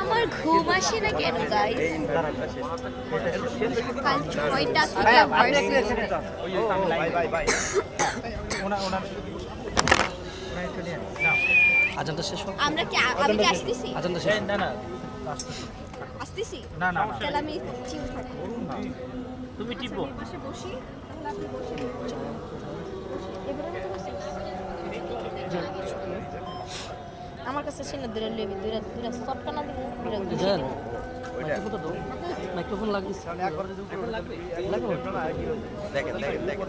আমার ঘুম আসে না কেন গাই কাল ছয়টা থেকে শেষ আমরা কি আমি কি আসতেছি। না না। আসতেছি? না না তাহলে আমি চিল থাকি। তুমি টিপো। পাশে বসি তাহলে আপনি বসে আমার কাছে ছিল দূরে লইবি দূরে দূরে সবটা না দিবি দূরে জান মাইক্রোফোনটা দাও। মাইক্রোফোন লাগবে। দেখেন দেখেন দেখেন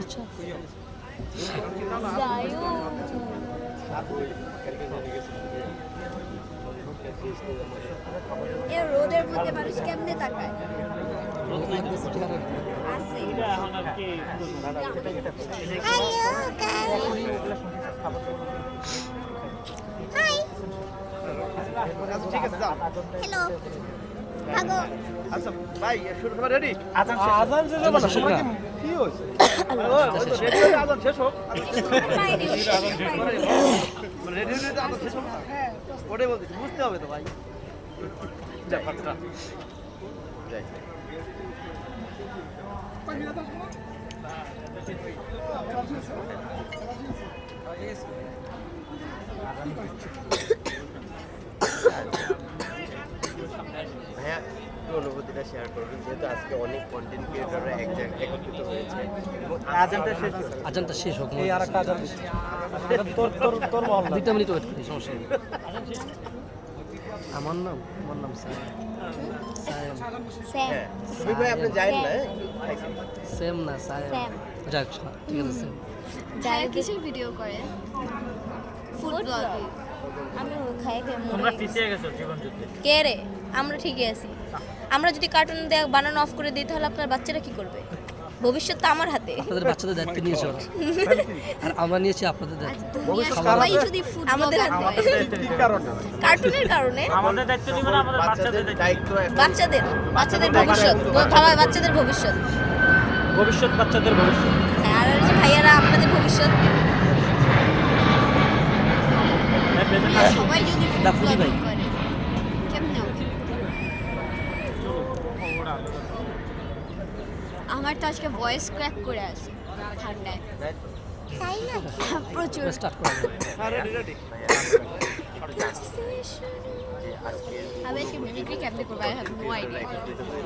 আচ্ছা। যাইও রোদের মধ্যে মানুষ কেমনে তাকায়? ঠিক আছে হ্যালো আচ্ছা ভাই শুরু করা রেডি আজান শেষ আজান শেষ হোক না? কি রেডি হয়ে আজান শেষ হোক। বাইরে রেডি আজান শেষ হোক। ওটাই বলছি বুঝতে হবে তো ভাই। ব্যাপারটা যাই। ভাইয়া অনুভূতিটা শেয়ার করুন যেহেতু আজকে অনেক কন্টেন্ট ক্রিয়েটররা এক জায়গায় একত্রিত হয়েছে। আজানটা শেষ আজানটা শেষ হোক এই আর একটা আজান তোর তোর তোর মহল দুইটা মিনিট ওয়েট করি সমস্যা নেই। আমার নাম আমার নাম সায়েম সায়েম স্যাম ভাই আপনি যাই না? সেম না সায়েম স্যাম। যাক ঠিক আছে কিসের ভিডিও করে? ফুড ব্লগে তোমরা পিছিয়ে গেছো জীবন যুদ্ধে কে রে? আমরা ঠিকই আছি। আমরা যদি কার্টুন দেখ বানানো অফ করে দিই তাহলে আপনার বাচ্চারা কি করবে? ভবিষ্যৎ তো আমার হাতে। আপনাদের বাচ্চাদের দায়িত্ব নিয়েছে আর আমরা নিয়েছি আপনাদের দায়িত্ব। সবাই যদি ফুড আমাদের হাতে কার্টুনের কারণে আমাদের দায়িত্ব নিবে না আমাদের বাচ্চাদের বাচ্চাদের দায়িত্ব বাচ্চাদের বাচ্চাদের ভবিষ্যৎ। বাবা বাচ্চাদের ভবিষ্যৎ। ভবিষ্যৎ বাচ্চাদের ভবিষ্যৎ। হ্যাঁ, আর যে ভাইয়ারা আপনাদের ভবিষ্যৎ। সবাই যদি দা ফুলি ভাই। করে? কেমনে আমার তো আজকে ভয়েস ক্র্যাক করে আছে ঠান্ডায়। তাই না প্রচুর। স্টার্ট করা। হ্যাঁ রেডি রেডি আমি আজকে মিমিক্রি কেমনে করব আই হ্যাভ নো আইডিয়া